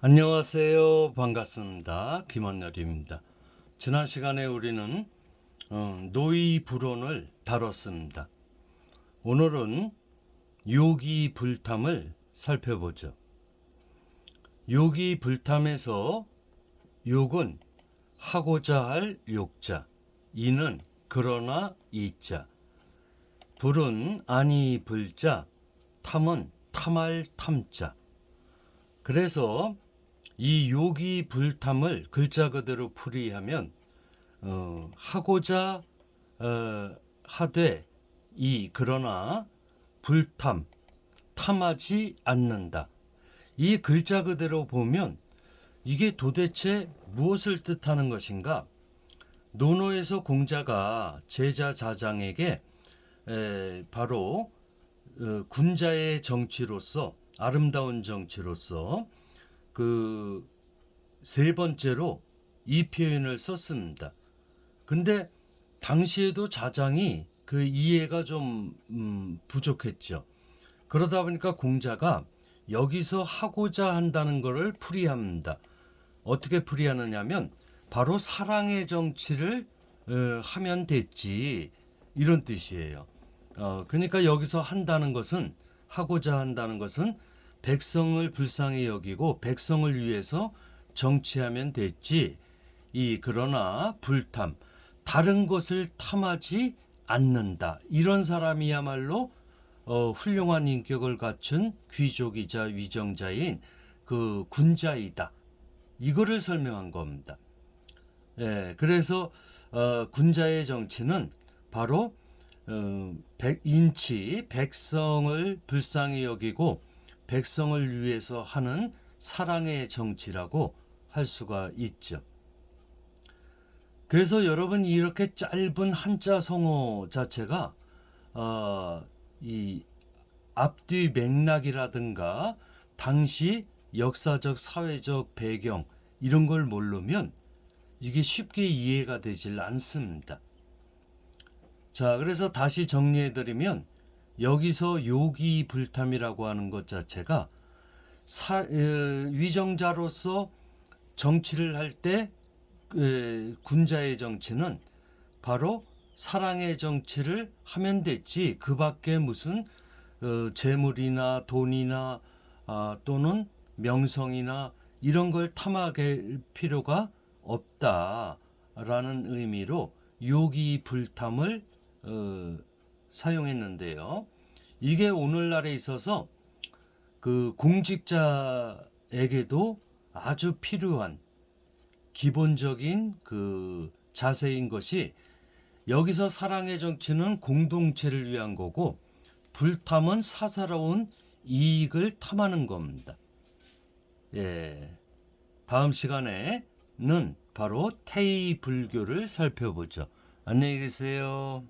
안녕하세요. 반갑습니다. 김원열입니다. 지난 시간에 우리는 어, 노이 불온을 다뤘습니다. 오늘은 요기 불탐을 살펴보죠. 요기 불탐에서 욕은 하고자 할 욕자, 이는 그러나 이자, 불은 아니 불자, 탐은 탐할 탐자. 그래서 이 요기 불탐을 글자 그대로 풀이하면 어, 하고자 어, 하되 이 그러나 불탐 탐하지 않는다. 이 글자 그대로 보면 이게 도대체 무엇을 뜻하는 것인가? 논어에서 공자가 제자 자장에게 에, 바로 어, 군자의 정치로서 아름다운 정치로서 그 세 번째로 이 표현을 썼습니다. 근데 당시에도 자장이 그 이해가 좀 음, 부족했죠. 그러다 보니까 공자가 여기서 하고자 한다는 것을 풀이합니다. 어떻게 풀이하느냐면 바로 사랑의 정치를 어, 하면 됐지 이런 뜻이에요. 어, 그러니까 여기서 한다는 것은 하고자 한다는 것은 백성을 불쌍히 여기고 백성을 위해서 정치하면 됐지. 이 그러나 불탐 다른 것을 탐하지 않는다. 이런 사람이야말로 어, 훌륭한 인격을 갖춘 귀족이자 위정자인 그 군자이다. 이거를 설명한 겁니다. 예, 그래서 어, 군자의 정치는 바로 어, 백, 인치 백성을 불쌍히 여기고 백성을 위해서 하는 사랑의 정치라고 할 수가 있죠. 그래서 여러분 이렇게 짧은 한자 성어 자체가 어, 이 앞뒤 맥락이라든가 당시 역사적 사회적 배경 이런 걸 모르면 이게 쉽게 이해가 되질 않습니다. 자, 그래서 다시 정리해 드리면 여기서 요기 불탐이라고 하는 것 자체가 사, 에, 위정자로서 정치를 할 때 군자의 정치는 바로 사랑의 정치를 하면 됐지 그 밖에 무슨 어, 재물이나 돈이나 아, 또는 명성이나 이런 걸 탐하게 필요가 없다라는 의미로 요기 불탐을 어, 사용했는데요. 이게 오늘날에 있어서 그 공직자에게도 아주 필요한 기본적인 그 자세인 것이 여기서 사랑의 정치는 공동체를 위한 거고 불탐은 사사로운 이익을 탐하는 겁니다. 예. 다음 시간에는 바로 태의 불교를 살펴보죠. 안녕히 계세요.